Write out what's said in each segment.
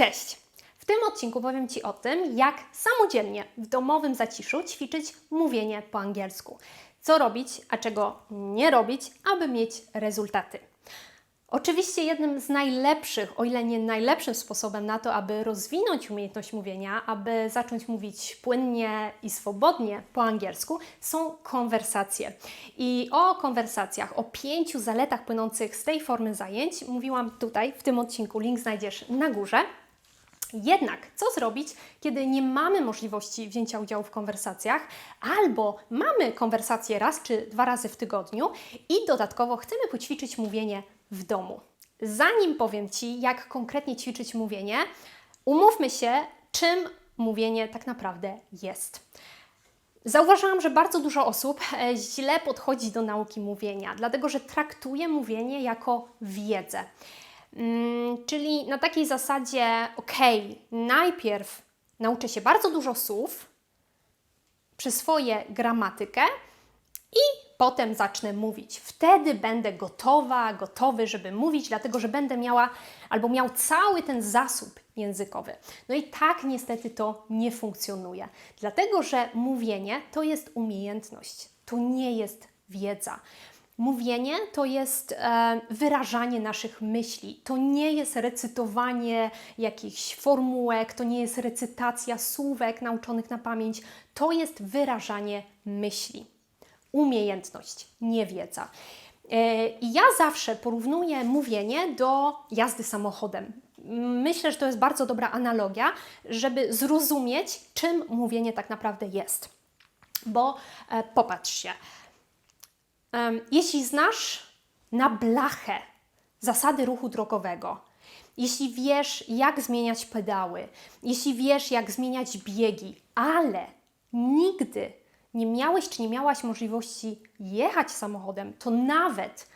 Cześć! W tym odcinku powiem Ci o tym, jak samodzielnie w domowym zaciszu ćwiczyć mówienie po angielsku. Co robić, a czego nie robić, aby mieć rezultaty. Oczywiście jednym z najlepszych, o ile nie najlepszym sposobem na to, aby rozwinąć umiejętność mówienia, aby zacząć mówić płynnie i swobodnie po angielsku, są konwersacje. I o konwersacjach, o pięciu zaletach płynących z tej formy zajęć mówiłam tutaj w tym odcinku. Link znajdziesz na górze. Jednak co zrobić, kiedy nie mamy możliwości wzięcia udziału w konwersacjach, albo mamy konwersacje raz czy dwa razy w tygodniu i dodatkowo chcemy poćwiczyć mówienie w domu. Zanim powiem Ci, jak konkretnie ćwiczyć mówienie, umówmy się, czym mówienie tak naprawdę jest. Zauważyłam, że bardzo dużo osób e, źle podchodzi do nauki mówienia, dlatego że traktuje mówienie jako wiedzę. Mm, czyli na takiej zasadzie, ok, najpierw nauczę się bardzo dużo słów, przyswoję gramatykę i potem zacznę mówić. Wtedy będę gotowa, gotowy, żeby mówić, dlatego że będę miała albo miał cały ten zasób językowy. No i tak niestety to nie funkcjonuje, dlatego że mówienie to jest umiejętność, to nie jest wiedza. Mówienie to jest e, wyrażanie naszych myśli, to nie jest recytowanie jakichś formułek, to nie jest recytacja słówek nauczonych na pamięć, to jest wyrażanie myśli. Umiejętność, nie wiedza. E, ja zawsze porównuję mówienie do jazdy samochodem. Myślę, że to jest bardzo dobra analogia, żeby zrozumieć, czym mówienie tak naprawdę jest. Bo e, popatrz się. Jeśli znasz na blachę zasady ruchu drogowego, jeśli wiesz, jak zmieniać pedały, jeśli wiesz, jak zmieniać biegi, ale nigdy nie miałeś czy nie miałaś możliwości jechać samochodem, to nawet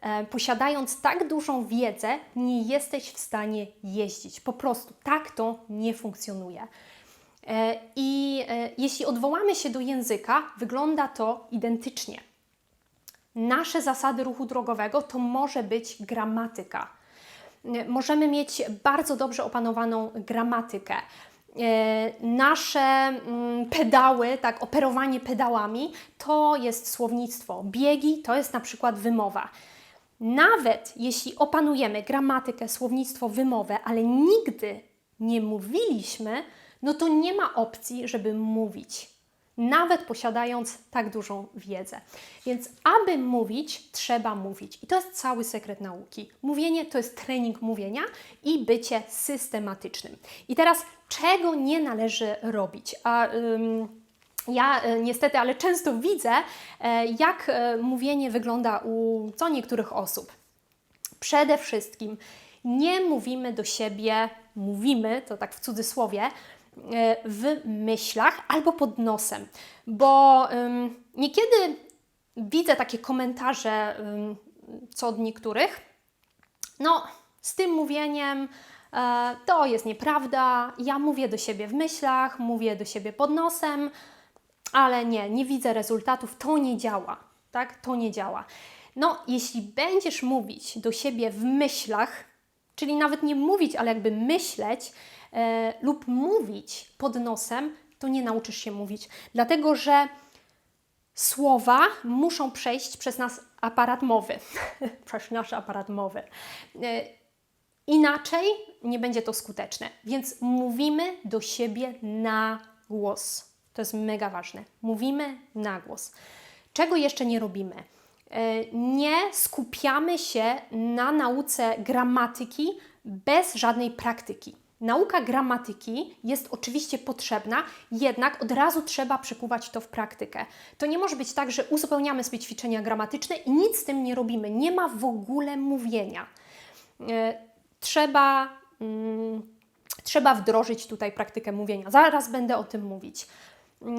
e, posiadając tak dużą wiedzę, nie jesteś w stanie jeździć. Po prostu tak to nie funkcjonuje. E, I e, jeśli odwołamy się do języka, wygląda to identycznie nasze zasady ruchu drogowego to może być gramatyka. Możemy mieć bardzo dobrze opanowaną gramatykę. E, nasze mm, pedały, tak, operowanie pedałami to jest słownictwo. Biegi to jest na przykład wymowa. Nawet jeśli opanujemy gramatykę, słownictwo, wymowę, ale nigdy nie mówiliśmy, no to nie ma opcji, żeby mówić nawet posiadając tak dużą wiedzę. Więc aby mówić, trzeba mówić. I to jest cały sekret nauki. Mówienie to jest trening mówienia i bycie systematycznym. I teraz, czego nie należy robić? A, ym, ja y, niestety, ale często widzę, y, jak y, mówienie wygląda u co niektórych osób. Przede wszystkim nie mówimy do siebie, mówimy, to tak w cudzysłowie, E, w myślach albo pod nosem, bo niekiedy widzę takie komentarze co od niektórych. No, z tym mówieniem e, to jest nieprawda. Ja mówię do siebie w myślach, mówię do siebie pod nosem, ale nie, nie widzę rezultatów, to nie działa, tak? To nie działa. No, jeśli będziesz mówić do siebie w myślach, czyli nawet nie mówić, ale jakby myśleć, e, lub mówić pod nosem, to nie nauczysz się mówić. Dlatego, że słowa muszą przejść przez nas aparat mowy, przez nasz aparat mowy. E, inaczej nie będzie to skuteczne. Więc mówimy do siebie na głos. To jest mega ważne. Mówimy na głos. Czego jeszcze nie robimy? E, nie skupiamy się na nauce gramatyki bez żadnej praktyki. Nauka gramatyki jest oczywiście potrzebna, jednak od razu trzeba przekuwać to w praktykę. To nie może być tak, że uzupełniamy sobie ćwiczenia gramatyczne i nic z tym nie robimy. Nie ma w ogóle mówienia. E, trzeba, mm, trzeba wdrożyć tutaj praktykę mówienia. Zaraz będę o tym mówić.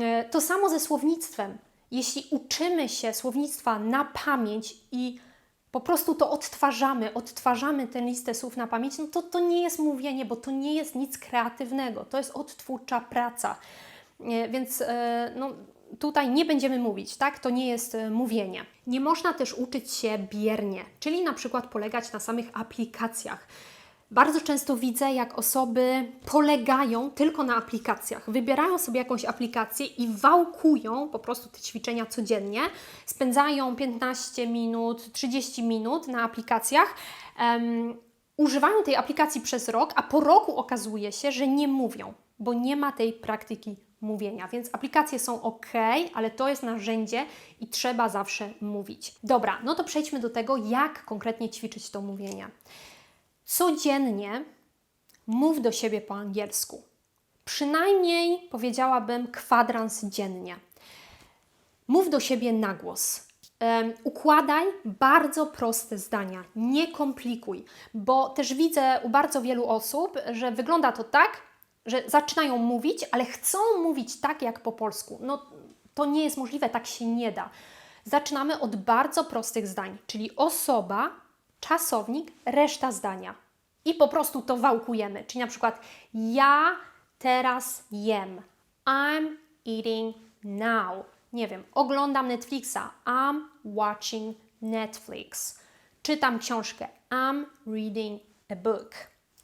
E, to samo ze słownictwem. Jeśli uczymy się słownictwa na pamięć i po prostu to odtwarzamy, odtwarzamy tę listę słów na pamięć, no to to nie jest mówienie, bo to nie jest nic kreatywnego, to jest odtwórcza praca. Więc e, no, tutaj nie będziemy mówić, tak? To nie jest e, mówienie. Nie można też uczyć się biernie, czyli na przykład polegać na samych aplikacjach. Bardzo często widzę, jak osoby polegają tylko na aplikacjach. Wybierają sobie jakąś aplikację i wałkują po prostu te ćwiczenia codziennie. Spędzają 15 minut, 30 minut na aplikacjach. Um, używają tej aplikacji przez rok, a po roku okazuje się, że nie mówią, bo nie ma tej praktyki mówienia. Więc aplikacje są ok, ale to jest narzędzie i trzeba zawsze mówić. Dobra, no to przejdźmy do tego, jak konkretnie ćwiczyć to mówienie. Codziennie mów do siebie po angielsku. Przynajmniej powiedziałabym kwadrans dziennie. Mów do siebie na głos. Um, układaj bardzo proste zdania, nie komplikuj, bo też widzę u bardzo wielu osób, że wygląda to tak, że zaczynają mówić, ale chcą mówić tak jak po polsku. No to nie jest możliwe, tak się nie da. Zaczynamy od bardzo prostych zdań, czyli osoba, czasownik, reszta zdania. I po prostu to wałkujemy. Czyli na przykład ja teraz jem. I'm eating now. Nie wiem, oglądam Netflixa. I'm watching Netflix. Czytam książkę. I'm reading a book.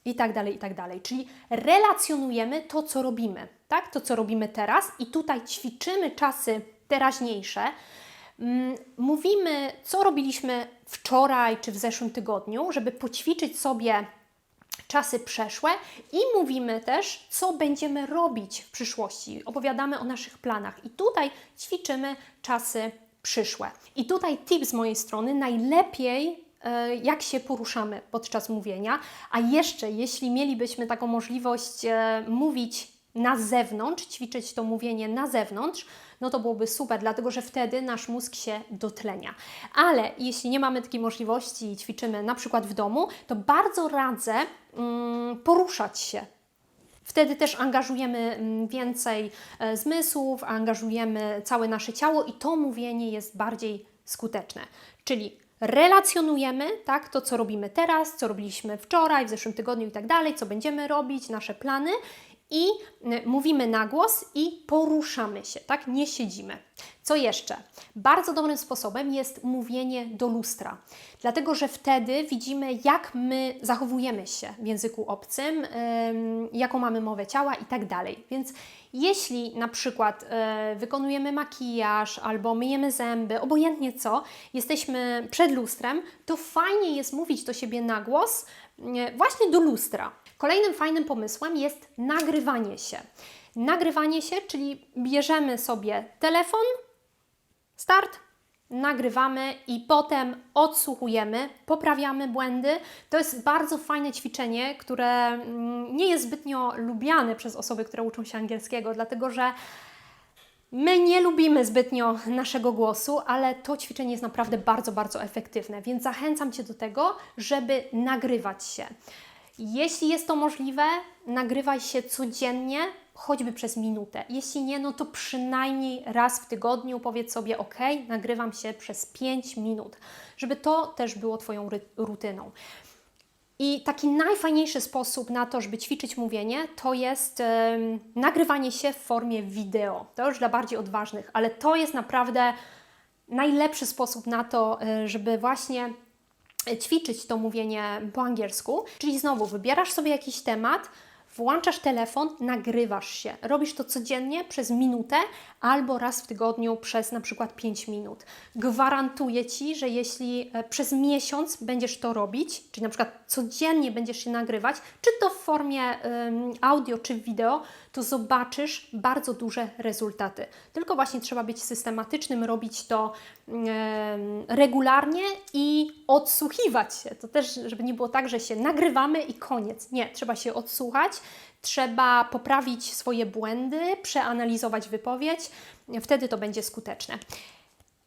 I tak dalej, i tak dalej. Czyli relacjonujemy to, co robimy, tak? To, co robimy teraz, i tutaj ćwiczymy czasy teraźniejsze Mm, mówimy, co robiliśmy wczoraj czy w zeszłym tygodniu, żeby poćwiczyć sobie czasy przeszłe i mówimy też, co będziemy robić w przyszłości. Opowiadamy o naszych planach i tutaj ćwiczymy czasy przyszłe. I tutaj tip z mojej strony, najlepiej e, jak się poruszamy podczas mówienia, a jeszcze jeśli mielibyśmy taką możliwość e, mówić na zewnątrz, ćwiczyć to mówienie na zewnątrz, no to byłoby super, dlatego że wtedy nasz mózg się dotlenia. Ale jeśli nie mamy takiej możliwości i ćwiczymy na przykład w domu, to bardzo radzę mm, poruszać się. Wtedy też angażujemy mm, więcej e, zmysłów, angażujemy całe nasze ciało i to mówienie jest bardziej skuteczne. Czyli relacjonujemy tak, to, co robimy teraz, co robiliśmy wczoraj, w zeszłym tygodniu i tak dalej, co będziemy robić, nasze plany i y, mówimy na głos i poruszamy się, tak? Nie siedzimy. Co jeszcze? Bardzo dobrym sposobem jest mówienie do lustra, dlatego że wtedy widzimy, jak my zachowujemy się w języku obcym, jaką mamy mowę ciała i tak dalej. Więc jeśli na przykład e, wykonujemy makijaż albo myjemy zęby, obojętnie co, jesteśmy przed lustrem, to fajnie jest mówić do siebie na głos, właśnie do lustra. Kolejnym fajnym pomysłem jest nagrywanie się. Nagrywanie się, czyli bierzemy sobie telefon, start, nagrywamy i potem odsłuchujemy, poprawiamy błędy. To jest bardzo fajne ćwiczenie, które mm, nie jest zbytnio lubiane przez osoby, które uczą się angielskiego, dlatego że My nie lubimy zbytnio naszego głosu, ale to ćwiczenie jest naprawdę bardzo, bardzo efektywne, więc zachęcam Cię do tego, żeby nagrywać się. Jeśli jest to możliwe, nagrywaj się codziennie, choćby przez minutę. Jeśli nie, no to przynajmniej raz w tygodniu powiedz sobie: OK, nagrywam się przez 5 minut, żeby to też było Twoją rutyną. I taki najfajniejszy sposób na to, żeby ćwiczyć mówienie, to jest um, nagrywanie się w formie wideo. To już dla bardziej odważnych, ale to jest naprawdę najlepszy sposób na to, e, żeby właśnie ćwiczyć to mówienie po angielsku. Czyli znowu wybierasz sobie jakiś temat, włączasz telefon, nagrywasz się. Robisz to codziennie przez minutę albo raz w tygodniu przez na przykład 5 minut. Gwarantuję Ci, że jeśli e, przez miesiąc będziesz to robić, czyli na przykład codziennie będziesz się nagrywać, czy to w formie um, audio, czy wideo, to zobaczysz bardzo duże rezultaty. Tylko właśnie trzeba być systematycznym, robić to um, regularnie i odsłuchiwać się. To też, żeby nie było tak, że się nagrywamy i koniec. Nie, trzeba się odsłuchać, trzeba poprawić swoje błędy, przeanalizować wypowiedź, wtedy to będzie skuteczne.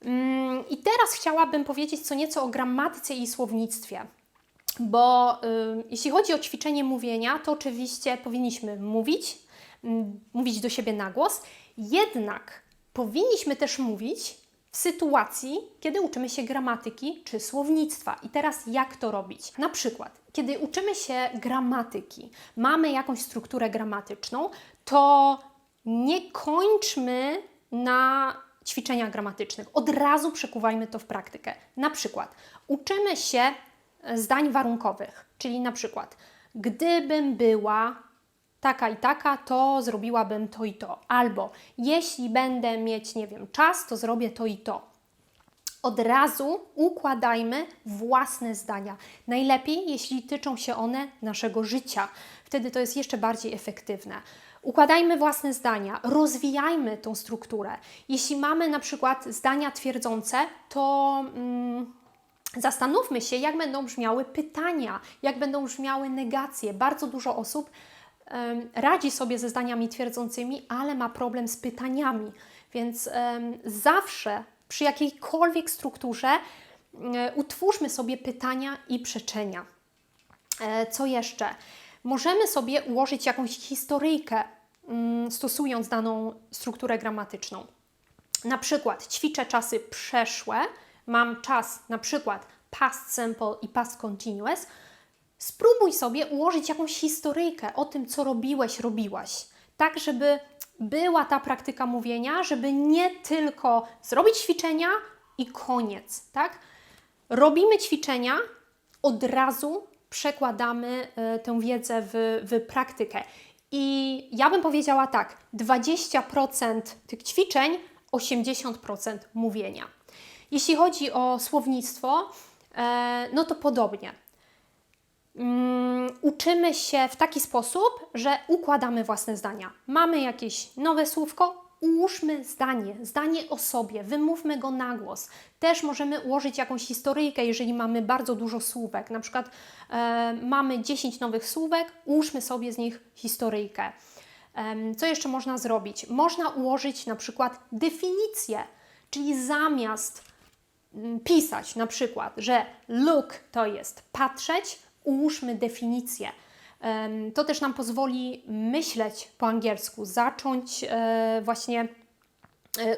Mm, I teraz chciałabym powiedzieć co nieco o gramatyce i słownictwie. Bo y, jeśli chodzi o ćwiczenie mówienia, to oczywiście powinniśmy mówić, mówić do siebie na głos, jednak powinniśmy też mówić w sytuacji, kiedy uczymy się gramatyki czy słownictwa. I teraz jak to robić? Na przykład, kiedy uczymy się gramatyki, mamy jakąś strukturę gramatyczną, to nie kończmy na ćwiczeniach gramatycznych. Od razu przekuwajmy to w praktykę. Na przykład, uczymy się zdań warunkowych, czyli na przykład gdybym była taka i taka, to zrobiłabym to i to. Albo jeśli będę mieć, nie wiem, czas, to zrobię to i to. Od razu układajmy własne zdania. Najlepiej, jeśli tyczą się one naszego życia. Wtedy to jest jeszcze bardziej efektywne. Układajmy własne zdania, rozwijajmy tą strukturę. Jeśli mamy na przykład zdania twierdzące, to. Mm, Zastanówmy się, jak będą brzmiały pytania, jak będą brzmiały negacje. Bardzo dużo osób radzi sobie ze zdaniami twierdzącymi, ale ma problem z pytaniami. Więc zawsze przy jakiejkolwiek strukturze utwórzmy sobie pytania i przeczenia. E, Co jeszcze? Możemy sobie ułożyć jakąś historyjkę, mm, stosując daną strukturę gramatyczną. Na przykład ćwiczę czasy przeszłe, mam czas na przykład past simple i past continuous. Spróbuj sobie ułożyć jakąś historyjkę o tym, co robiłeś, robiłaś. Tak, żeby była ta praktyka mówienia, żeby nie tylko zrobić ćwiczenia i koniec, tak? Robimy ćwiczenia, od razu przekładamy e, tę wiedzę w, w praktykę. I ja bym powiedziała tak: 20% tych ćwiczeń, 80% mówienia. Jeśli chodzi o słownictwo, e, no to podobnie. Mm, uczymy się w taki sposób, że układamy własne zdania. Mamy jakieś nowe słówko, ułóżmy zdanie, zdanie o sobie, wymówmy go na głos. Też możemy ułożyć jakąś historyjkę, jeżeli mamy bardzo dużo słówek. Na przykład e, mamy 10 nowych słówek, ułóżmy sobie z nich historyjkę. Em, co jeszcze można zrobić? Można ułożyć na przykład definicję, czyli zamiast mm, pisać na przykład, że look to jest patrzeć, ułóżmy definicję. To też nam pozwoli myśleć po angielsku, zacząć e, właśnie e,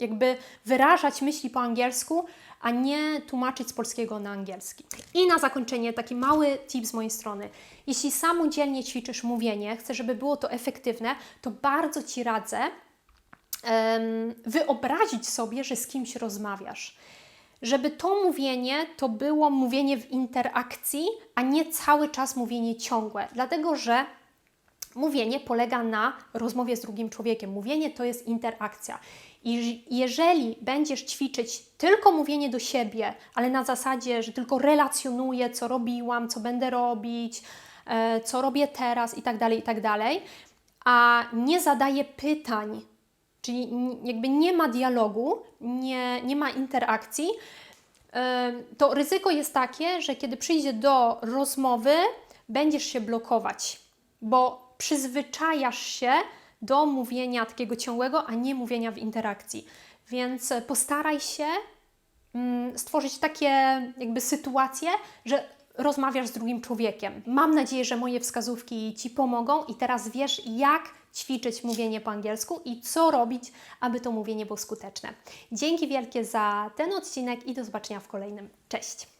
jakby wyrażać myśli po angielsku, a nie tłumaczyć z polskiego na angielski. I na zakończenie taki mały tip z mojej strony. Jeśli samodzielnie ćwiczysz mówienie, chcesz, żeby było to efektywne, to bardzo Ci radzę wyobrazić sobie, że z kimś rozmawiasz. Żeby to mówienie to było mówienie w interakcji, a nie cały czas mówienie ciągłe. Dlatego, że mówienie polega na rozmowie z drugim człowiekiem. Mówienie to jest interakcja. I jeżeli będziesz ćwiczyć tylko mówienie do siebie, ale na zasadzie, że tylko relacjonuję, co robiłam, co będę robić, e, co robię teraz i tak dalej, i tak dalej, a nie zadaję pytań, czyli jakby nie ma dialogu, nie, nie ma interakcji, to ryzyko jest takie, że kiedy przyjdzie do rozmowy, będziesz się blokować, bo przyzwyczajasz się do mówienia takiego ciągłego, a nie mówienia w interakcji. Więc postaraj się mm, stworzyć takie jakby sytuacje, że rozmawiasz z drugim człowiekiem. Mam nadzieję, że moje wskazówki Ci pomogą i teraz wiesz, jak ćwiczyć mówienie po angielsku i co robić, aby to mówienie było skuteczne. Dzięki wielkie za ten odcinek i do zobaczenia w kolejnym. Cześć!